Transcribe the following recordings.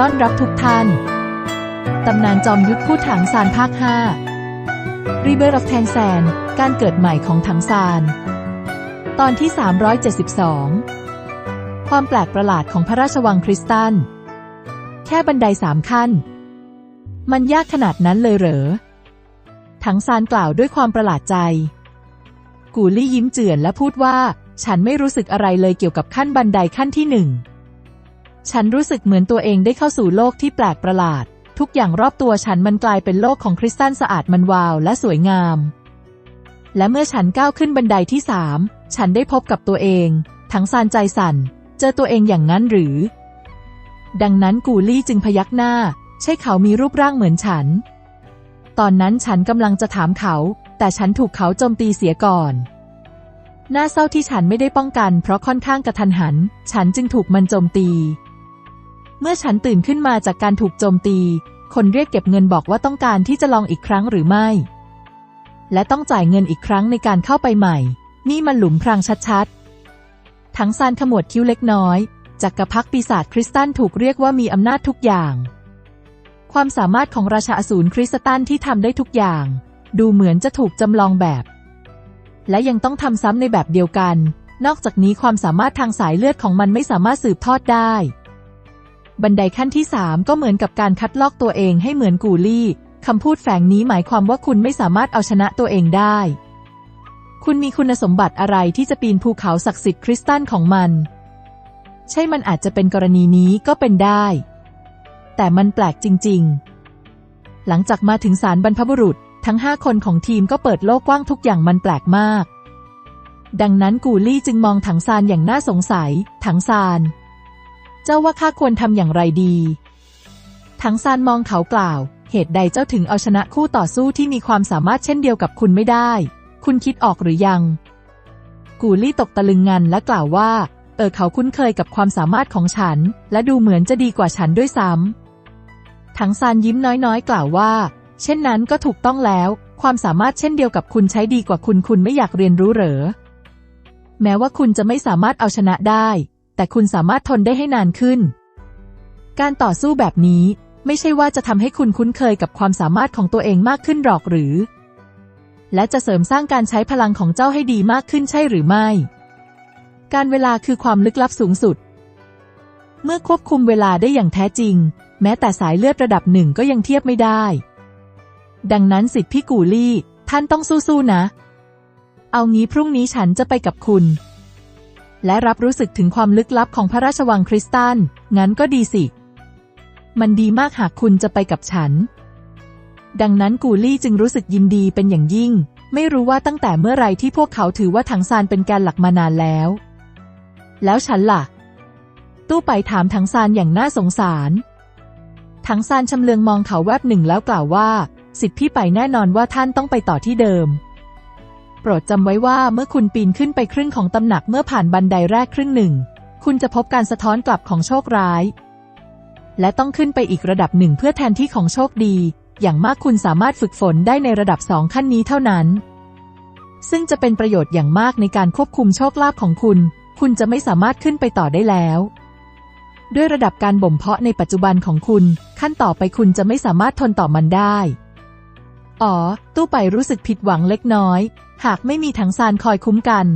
ต้อนรับทุกท่าน ตำนานจอมยุทธพูดถังซานภาค 5 Rebirth of Tang San การเกิดใหม่ของถังซาน ตอนที่ 372 ความแปลกประหลาดของพระราชวังคริสตัลแค่บันไดสามขั้น มันยากขนาดนั้นเลยเหรอ ถังซานกล่าวด้วยความประหลาดใจ กูลี่ยิ้มเจือนและพูดว่า ฉันไม่รู้สึกอะไรเลยเกี่ยวกับขั้นบันไดขั้นที่หนึ่ง ฉันรู้สึกเหมือนตัวเองได้เข้าสู่โลกที่แปลกประหลาด ทุกอย่างรอบตัวฉันมันกลายเป็นโลกของคริสตัลสะอาดมันวาวและสวยงาม และเมื่อฉันก้าวขึ้นบันไดที่สามฉันได้พบกับตัวเอง ทั้งซานใจสั่น เจอตัวเองอย่างนั้นหรือ ดังนั้นกูลี่จึงพยักหน้า ใช่เขามีรูปร่างเหมือนฉัน ตอนนั้นฉันกำลังจะถามเขา แต่ฉันถูกเขาโจมตีเสียก่อนน่าเศร้าที่ฉันไม่ได้ป้องกันเพราะค่อนข้างกระทันหัน ฉันจึงถูกมันโจมตี เมื่อฉันตื่นขึ้นมาจากการถูกโจมตี คนเรียกเก็บเงินบอกว่าต้องการที่จะลองอีกครั้งหรือไม่ และต้องจ่ายเงินอีกครั้งในการเข้าไปใหม่ นี่มันหลุมพรางชัดๆ ทั้งซานขมวดคิ้วเล็กน้อยจักรพรรดิปีศาจคริสตันถูกเรียกว่ามีอำนาจทุกอย่าง ความสามารถของราชาอสูรคริสตันที่ทำได้ทุกอย่าง ดูเหมือนจะถูกจำลองแบบ และยังต้องทำซ้ำในแบบเดียวกัน นอกจากนี้ความสามารถทางสายเลือดของมันไม่สามารถสืบทอดได้ บันไดขั้นที่สามก็เหมือนกับการคัดลอกตัวเองให้เหมือนกูลี่คำพูดแฝงนี้หมายความว่าคุณไม่สามารถเอาชนะตัวเองได้ คุณมีคุณสมบัติอะไรที่จะปีนภูเขาศักดิ์สิทธิ์คริสตัลของมัน ใช่มันอาจจะเป็นกรณีนี้ก็เป็นได้ แต่มันแปลกจริง ๆ หลังจากมาถึงศาลบรรพบุรุษ ทั้งห้าคนของทีมก็เปิดโลกกว้างทุกอย่างมันแปลกมาก ดังนั้นกูลี่จึงมองถังซานอย่างน่าสงสัย ถังซาน เจ้าว่าข้าควรทำอย่างไรดีถังซานมองเขากล่าว เหตุใดเจ้าถึงเอาชนะคู่ต่อสู้ที่มีความสามารถเช่นเดียวกับคุณไม่ได้ คุณคิดออกหรือยัง กูลี่ตกตะลึงงันและกล่าวว่า เออเขาคุ้นเคยกับความสามารถของฉัน และดูเหมือนจะดีกว่าฉันด้วยซ้ำถังซานยิ้มน้อยๆ กล่าวว่า เช่นนั้นก็ถูกต้องแล้ว ความสามารถเช่นเดียวกับคุณใช้ดีกว่าคุณคุณไม่อยากเรียนรู้เหรอ แม้ว่าคุณจะไม่สามารถเอาชนะได้ แต่คุณสามารถทนได้ให้นานขึ้น การต่อสู้แบบนี้ไม่ใช่ว่าจะทำให้คุณคุ้นเคยกับความสามารถของตัวเองมากขึ้นหรอกหรือ และจะเสริมสร้างการใช้พลังของเจ้าให้ดีมากขึ้นใช่หรือไม่ การเวลาคือความลึกลับสูงสุด เมื่อควบคุมเวลาได้อย่างแท้จริง แม้แต่สายเลือดระดับหนึ่งก็ยังเทียบไม่ได้ ดังนั้นสิทธิพี่กูลี่ ท่านต้องสู้ๆนะ เอางี้พรุ่งนี้ฉันจะไปกับคุณ และรับรู้สึกถึงความลึกลับของพระราชวังคริสตัลงั้นก็ดีสิ มันดีมากหากคุณจะไปกับฉัน ดังนั้นกูลี่จึงรู้สึกยินดีเป็นอย่างยิ่ง ไม่รู้ว่าตั้งแต่เมื่อไรที่พวกเขาถือว่าถังซานเป็นแกนหลักมานานแล้ว แล้วฉันล่ะ ตู้ไปถามถังซานอย่างน่าสงสารถังซานชำเลืองมองเขาแวบหนึ่งแล้วกล่าวว่า สิทธิพี่ไปแน่นอนว่าท่านต้องไปต่อที่เดิม ปรดจำไว้ว่าเมื่อคุณปีนขึ้นไปครึ่งของตำหนักเมื่อผ่านบันไดแรกครึ่งหนึ่ง คุณจะพบการสะท้อนกลับของโชคร้าย และต้องขึ้นไปอีกระดับหนึ่งเพื่อแทนที่ของโชคดี อย่างมากคุณสามารถฝึกฝนได้ในระดับสองขั้นนี้เท่านั้น ซึ่งจะเป็นประโยชน์อย่างมากในการควบคุมโชคลาภของคุณ คุณจะไม่สามารถขึ้นไปต่อได้แล้วด้วยระดับการบ่มเพาะในปัจจุบันของคุณ ขั้นต่อไปคุณจะไม่สามารถทนต่อมันได้ อ๋อ ตู้ไปรู้สึกผิดหวังเล็กน้อย หากไม่มีถังซานคอยคุ้มกัน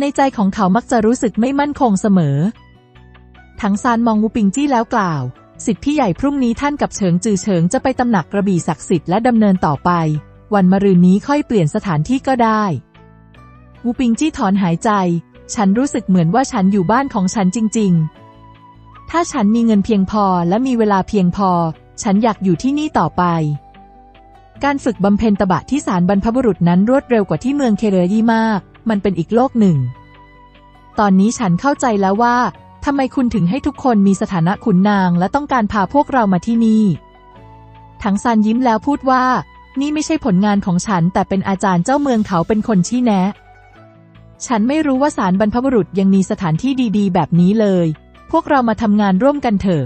ในใจของเขามักจะรู้สึกไม่มั่นคงเสมอ ถังซานมองวูปิงจี้แล้วกล่าว สิทธิพี่ใหญ่พรุ่งนี้ท่านกับเฉิงจือเฉิงจะไปตำหนักกระบี่ศักดิ์สิทธิ์และดำเนินต่อไป วันมะรืนนี้ค่อยเปลี่ยนสถานที่ก็ได้วูปิงจี้ถอนหายใจ ฉันรู้สึกเหมือนว่าฉันอยู่บ้านของฉันจริง ๆ ถ้าฉันมีเงินเพียงพอและมีเวลาเพียงพอ ฉันอยากอยู่ที่นี่ต่อไป การฝึกบำเพ็ญตบะที่ศาลบรรพบุรุษนั้นรวดเร็วกว่าที่เมืองเคเรยี่มาก มันเป็นอีกโลกหนึ่ง ตอนนี้ฉันเข้าใจแล้วว่าทำไมคุณถึงให้ทุกคนมีสถานะขุนนางและต้องการพาพวกเรามาที่นี่ ถังซานยิ้มแล้วพูดว่า นี่ไม่ใช่ผลงานของฉัน แต่เป็นอาจารย์เจ้าเมืองเขาเป็นคนชี้แนะ ฉันไม่รู้ว่าศาลบรรพบุรุษยังมีสถานที่ดีๆ แบบนี้เลย พวกเรามาทำงานร่วมกันเถอะ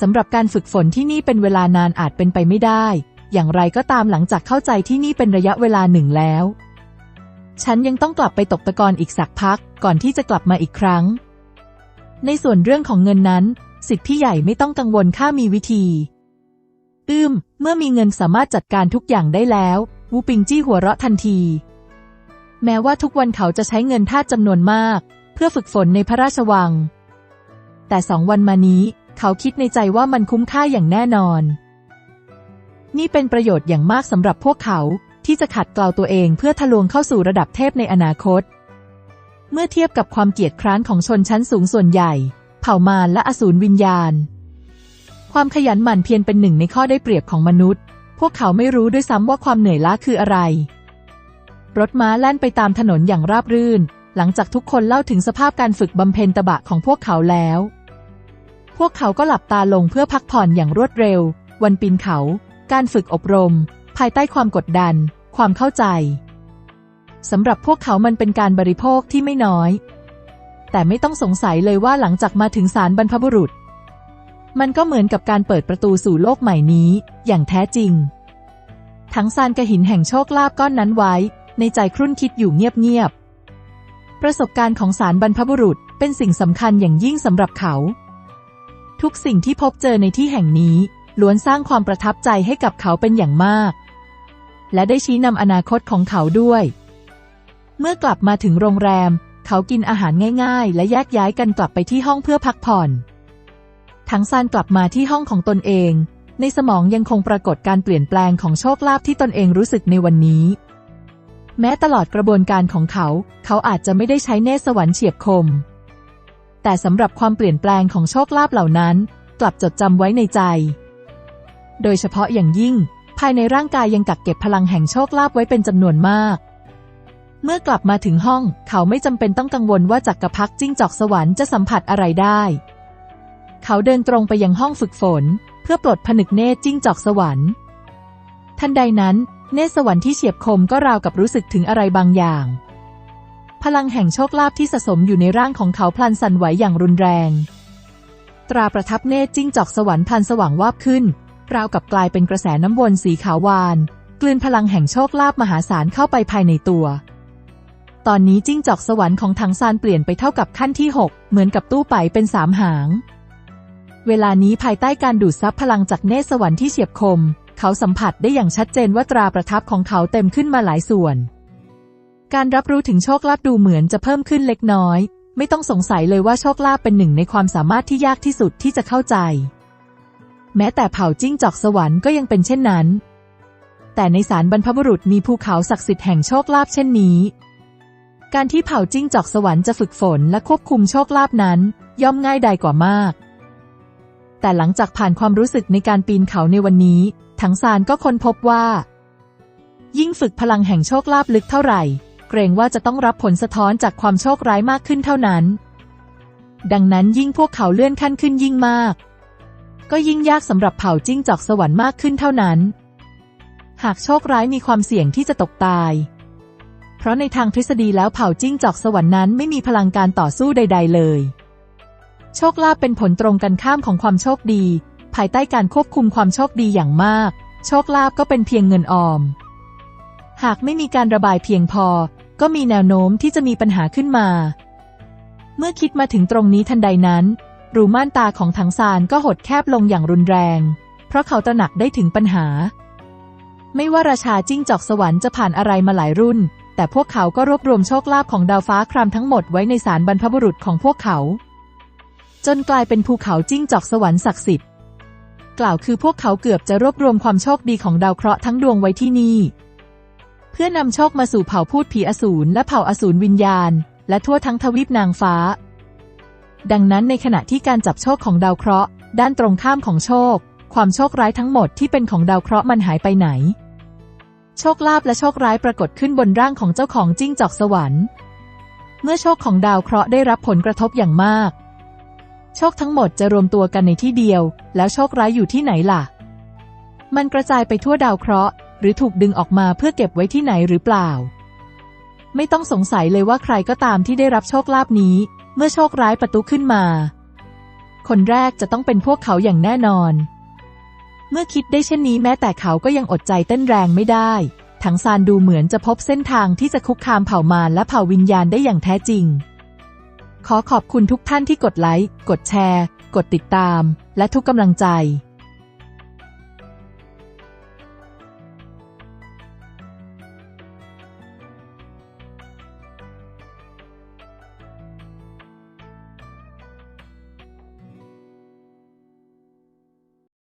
สำหรับการฝึกฝนที่นี่เป็นเวลานานอาจเป็นไปไม่ได้ อย่างไรก็ตามหลังจากเข้าใจที่นี่เป็นระยะเวลาหนึ่งแล้ว ฉันยังต้องกลับไปตกตะกอนอีกสักพัก ก่อนที่จะกลับมาอีกครั้ง ในส่วนเรื่องของเงินนั้น สิทธิ์พี่ใหญ่ไม่ต้องกังวลข้ามีวิธีอืมเมื่อมีเงินสามารถจัดการทุกอย่างได้แล้ว วูปิงจี้หัวเราะทันที แม้ว่าทุกวันเขาจะใช้เงินท่าจำนวนมาก เพื่อฝึกฝนในพระราชวัง แต่สองวันมานี้ เขาคิดในใจว่ามันคุ้มค่าอย่างแน่นอน นี่เป็นประโยชน์อย่างมากสำหรับพวกเขาที่จะขัดเกลาตัวเองเพื่อทะลวงเข้าสู่ระดับเทพในอนาคต เมื่อเทียบกับความเกียจคร้านของชนชั้นสูงส่วนใหญ่ เผ่ามารและอสูรวิญญาณ ความขยันหมั่นเพียรเป็นหนึ่งในข้อได้เปรียบของมนุษย์ พวกเขาไม่รู้ด้วยซ้ำว่าความเหนื่อยล้าคืออะไร รถม้าแล่นไปตามถนนอย่างราบรื่น หลังจากทุกคนเล่าถึงสภาพการฝึกบำเพ็ญตบะของพวกเขาแล้ว พวกเขาก็หลับตาลงเพื่อพักผ่อนอย่างรวดเร็ว วันปีนเขา การฝึกอบรม ภายใต้ความกดดัน ความเข้าใจสำหรับพวกเขามันเป็นการบริโภคที่ไม่น้อย แต่ไม่ต้องสงสัยเลยว่าหลังจากมาถึงศาลบรรพบุรุษ มันก็เหมือนกับการเปิดประตูสู่โลกใหม่นี้ อย่างแท้จริง ทั้งซานกระหินแห่งโชคลาภก้อนนั้นไว้ ในใจครุ่นคิดอยู่เงียบๆ ประสบการณ์ของสารบรรพบุรุษเป็นสิ่งสำคัญอย่างยิ่งสำหรับเขา ทุกสิ่งที่พบเจอในที่แห่งนี้ ล้วนสร้างความประทับใจให้กับเขาเป็นอย่างมาก และได้ชี้นำอนาคตของเขาด้วย เมื่อกลับมาถึงโรงแรม เขากินอาหารง่ายๆ และแยกย้ายกันกลับไปที่ห้องเพื่อพักผ่อนทั้งซานกลับมาที่ห้องของตนเอง ในสมองยังคงปรากฏการเปลี่ยนแปลงของโชคลาภที่ตนเองรู้สึกในวันนี้ แม้ตลอดกระบวนการของเขา เขาอาจจะไม่ได้ใช้เนสวรรค์เฉียบคม แต่สำหรับความเปลี่ยนแปลงของโชคลาภเหล่านั้น กลับจดจำไว้ในใจ โดยเฉพาะอย่างยิ่ง ภายในร่างกายยังกักเก็บพลังแห่งโชคลาภไว้เป็นจำนวนมาก เมื่อกลับมาถึงห้อง เขาไม่จำเป็นต้องกังวลว่าจักกรพักจิ้งจอกสวรรค์จะสัมผัสอะไรได้ เขาเดินตรงไปยังห้องฝึกฝน เพื่อปลดผนึกเนตรจิ้งจอกสวรรค์ ทันใดนั้น เนตรสวรรค์ที่เฉียบคมก็ราวกับรู้สึกถึงอะไรบางอย่าง พลังแห่งโชคลาภที่สะสมอยู่ในร่างของเขาพลันสั่นไหวอย่างรุนแรง ตราประทับเนตรจิ้งจอกสวรรค์พลันสว่างวาบขึ้น ราวกับกลายเป็นกระแสน้ำวนสีขาววาน กลืนพลังแห่งโชคลาภมหาศาลเข้าไปภายในตัว ตอนนี้จิ้งจอกสวรรค์ของทังซานเปลี่ยนไปเท่ากับขั้นที่ 6 เหมือนกับตู้ไปเป็นสามหาง เวลานี้ภายใต้การดูดซับพลังจากเนสวรรค์ที่เฉียบคม เขาสัมผัสได้อย่างชัดเจนว่าตราประทับของเขาเต็มขึ้นมาหลายส่วน การรับรู้ถึงโชคลาภดูเหมือนจะเพิ่มขึ้นเล็กน้อย ไม่ต้องสงสัยเลยว่าโชคลาภเป็นหนึ่งในความสามารถที่ยากที่สุดที่จะเข้าใจ แม้แต่เผ่าจิ้งจอกสวรรค์ก็ยังเป็นเช่นนั้น แต่ในสารบรรพบุรุษมีภูเขาศักดิ์สิทธิ์แห่งโชคลาภเช่นนี้ การที่เผ่าจิ้งจอกสวรรค์จะฝึกฝนและควบคุมโชคลาภนั้น ย่อมง่ายดายกว่ามาก แต่หลังจากผ่านความรู้สึกในการปีนเขาในวันนี้ถังซานก็ค้นพบว่า ยิ่งฝึกพลังแห่งโชคลาภลึกเท่าไหร่ เกรงว่าจะต้องรับผลสะท้อนจากความโชคร้ายมากขึ้นเท่านั้น ดังนั้นยิ่งพวกเขาเลื่อนขั้นขึ้นยิ่งมาก ก็ยิ่งยากสำหรับเผ่าจิ้งจอกสวรรค์มากขึ้นเท่านั้น หากโชคร้ายมีความเสี่ยงที่จะตกตาย เพราะในทางทฤษฎีแล้วเผ่าจิ้งจอกสวรรค์นั้นไม่มีพลังการต่อสู้ใด ๆ เลย โชคลาภเป็นผลตรงกันข้ามของความโชคดี ภายใต้การควบคุมความโชคดีอย่างมาก โชคลาภก็เป็นเพียงเงินออม หากไม่มีการระบายเพียงพอ ก็มีแนวโน้มที่จะมีปัญหาขึ้นมา เมื่อคิดมาถึงตรงนี้ทันใดนั้น รูม่านตาของถังซานก็หดแคบลงอย่างรุนแรง เพราะเขาตระหนักได้ถึงปัญหา ไม่ว่าราชาจิ้งจอกสวรรค์จะผ่านอะไรมาหลายรุ่น แต่พวกเขาก็รวบรวมโชคลาภของดาวฟ้าครามทั้งหมดไว้ในสารบรรพบุรุษของพวกเขา จนกลายเป็นภูเขาจิ้งจอกสวรรค์ศักดิ์สิทธิ์ กล่าวคือพวกเขาเกือบจะรวบรวมความโชคดีของดาวเคราะห์ทั้งดวงไว้ที่นี่ เพื่อนำโชคมาสู่เผ่าพูดผีอสูรและเผ่าอสูรวิญญาณ และทั่วทั้งทวีปนางฟ้า ดังนั้นในขณะที่การจับโชคของดาวเคราะห์ ด้านตรงข้ามของโชค ความโชคร้ายทั้งหมดที่เป็นของดาวเคราะห์มันหายไปไหน โชคลาภและโชคร้ายปรากฏขึ้นบนร่างของเจ้าของจิ้งจอกสวรรค์ เมื่อโชคของดาวเคราะห์ได้รับผลกระทบอย่างมาก โชคทั้งหมดจะรวมตัวกันในที่เดียว แล้วโชคร้ายอยู่ที่ไหนล่ะ มันกระจายไปทั่วดาวเคราะห์ หรือถูกดึงออกมาเพื่อเก็บไว้ที่ไหนหรือเปล่า ไม่ต้องสงสัยเลยว่าใครก็ตามที่ได้รับโชคลาภนี้ เมื่อโชคร้ายประตูขึ้นมา คนแรกจะต้องเป็นพวกเขาอย่างแน่นอน เมื่อคิดได้เช่นนี้แม้แต่เขาก็ยังอดใจเต้นแรงไม่ได้ถังซานดูเหมือนจะพบเส้นทางที่จะคุกคามเผ่ามารและเผ่าวิญญาณได้อย่างแท้จริง ขอขอบคุณทุกท่านที่กดไลค์ กดแชร์ กดติดตาม และทุกกำลังใจ